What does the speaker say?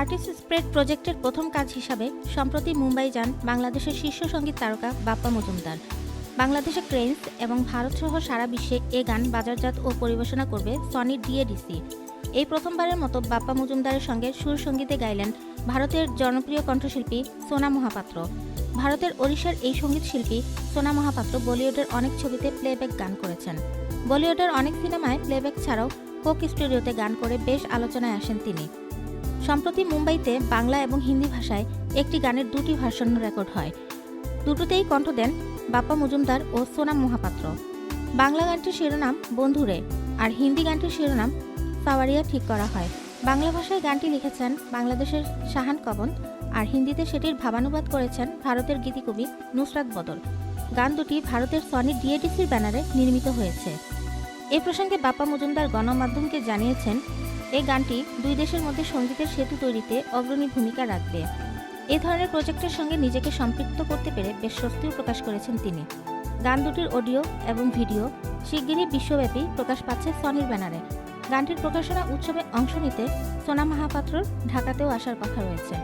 Artist spread প্রজেক্টের প্রথম কাজ হিসাবে সম্প্রতি মুম্বাই যান বাংলাদেশের শীর্ষ সংগীত তারকা বাপ্পা মজুমদার। বাংলাদেশে ক্রেন্স এবং ভারতসহ সারা বিশ্বে এ গান বাজারজাত ও পরিবেশনা করবে সনি ডিএডিসি। এই প্রথমবারের মতো বাপ্পা মজুমদারের সঙ্গে সুর সঙ্গীতে গাইলেন ভারতের জনপ্রিয় কণ্ঠশিল্পী সোনা মহাপাত্র। ভারতের ওড়িশার এই সংগীত শিল্পী সোনা মহাপাত্র বলিউডের অনেক ছবিতে প্লেব্যাক গান করেছেন। বলিউডের অনেক সিনেমায় প্লেব্যাক ছাড়াও কোক স্টুডিওতে গান করে বেশ আলোচনায় আসেন তিনি। সম্প্রতি মুম্বাইতে বাংলা এবং হিন্দি ভাষায় একটি গানের দুটি ভার্সন রেকর্ড হয়। দুটোতেই কণ্ঠ দেন বাপ্পা মজুমদার ও সোনাম মহাপাত্র। বাংলা গানটির শিরোনাম বন্ধুরে আর হিন্দি গানটির শিরোনাম সাওয়ারিয়া ঠিক করা হয়। বাংলা ভাষায় গানটি লিখেছেন বাংলাদেশের শাহান কবন, আর হিন্দিতে সেটির ভাবানুবাদ করেছেন ভারতের গীতিকবি নুসরাত বদল। গান দুটি ভারতের সনি ডিএডিসির ব্যানারে নির্মিত হয়েছে। এ প্রসঙ্গে বাপ্পা মজুমদার গণমাধ্যমকে জানিয়েছেন এই গানটি দুই দেশের মধ্যে সঙ্গীতের সেতু তৈরিতে অগ্রণী ভূমিকা রাখবে। এ ধরনের প্রজেক্টের সঙ্গে নিজেকে সম্পৃক্ত করতে পেরে বেশ স্বস্তিও প্রকাশ করেছেন তিনি। গান দুটির অডিও এবং ভিডিও শিগগিরই বিশ্বব্যাপী প্রকাশ পাচ্ছে সনির ব্যানারে। গানটির প্রকাশনা উৎসবে অংশ নিতে সোনা মহাপাত্র ঢাকাতেও আসার কথা রয়েছে।